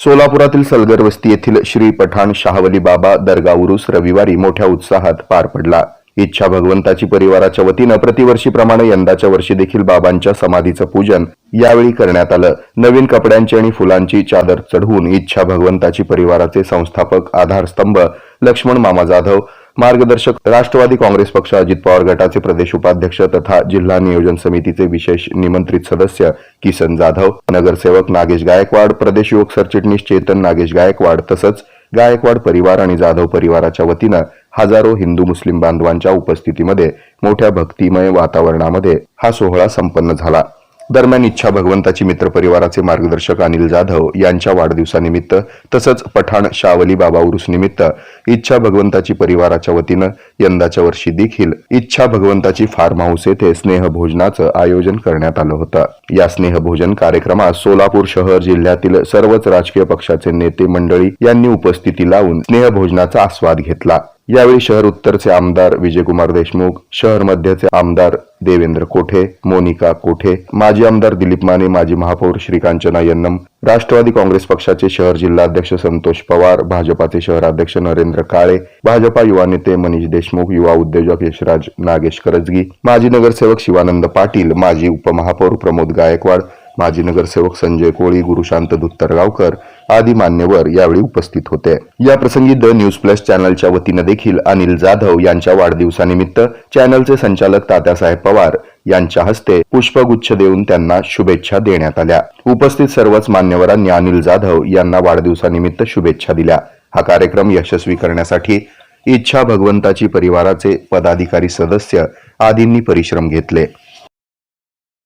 सोलापुरातील सलगर वस्ती येथील श्री पठाण शाहवली बाबा दर्गा उरुस रविवारी मोठ्या उत्साहात पार पडला. इच्छा भगवंताची परिवाराच्या वतीनं प्रतिवर्षीप्रमाणे यंदाच्या वर्षी देखील बाबांच्या समाधीचं पूजन यावेळी करण्यात आलं. नवीन कपड्यांची आणि फुलांची चादर चढवून इच्छा भगवंताची परिवाराचे संस्थापक आधारस्तंभ लक्ष्मण मामा जाधव मार्गदर्शक राष्ट्रवादी काँग्रेस पक्ष अजित पवार गटाचे प्रदेश उपाध्यक्ष तथा जिल्हा नियोजन समितीचे विशेष निमंत्रित सदस्य किसन जाधव नगरसेवक नागेश गायकवाड प्रदेश युवक सरचिटणीस चेतन नागेश गायकवाड तसंच गायकवाड परिवार आणि जाधव परिवाराच्या वतीनं हजारो हिंदू मुस्लिम बांधवांच्या उपस्थितीमध्ये मोठ्या भक्तिमय वातावरणामध्ये हा सोहळा संपन्न झाला. दरम्यान इच्छा भगवंताची मित्र परिवाराचे मार्गदर्शक अनिल जाधव यांच्या वाढदिवसानिमित्त तसंच पठाण शावली बाबा उरुस निमित्त इच्छा भगवंताची परिवाराच्या वतीनं यंदाच्या वर्षी देखील इच्छा भगवंताची फार्म हाऊस येथे स्नेहभोजनाचं आयोजन करण्यात आलं होतं. या स्नेहभोजन कार्यक्रमात सोलापूर शहर जिल्ह्यातील सर्वच राजकीय पक्षाचे नेते मंडळी यांनी उपस्थिती लावून स्नेहभोजनाचा आस्वाद घेतला. यावेळी शहर उत्तरचे आमदार विजयकुमार देशमुख शहर मध्यचे आमदार देवेंद्र कोठे मोनिका कोठे माजी आमदार दिलीप माने माजी महापौर श्रीकांचना यन्नम राष्ट्रवादी काँग्रेस पक्षाचे शहर जिल्हाध्यक्ष संतोष पवार भाजपाचे शहराध्यक्ष नरेंद्र काळे भाजपा युवा नेते मनीष देशमुख युवा उद्योजक यशराज नागेश करजगी माजी नगरसेवक शिवानंद पाटील माजी उपमहापौर प्रमोद गायकवाड माजी नगरसेवक संजय कोळी गुरुशांत दुत्तरगावकर आदी मान्यवर यावेळी उपस्थित होते. या प्रसंगी द न्यूज प्लस चॅनलच्या वतीनं देखील अनिल जाधव यांच्या वाढदिवसानिमित्त चॅनलचे संचालक तात्यासाहेब पवार यांच्या हस्ते पुष्पगुच्छ देऊन त्यांना शुभेच्छा देण्यात आल्या. उपस्थित सर्वच मान्यवरांनी अनिल जाधव यांना वाढदिवसानिमित्त शुभेच्छा दिल्या. हा कार्यक्रम यशस्वी करण्यासाठी इच्छा भगवंताची परिवाराचे पदाधिकारी सदस्य आदींनी परिश्रम घेतले.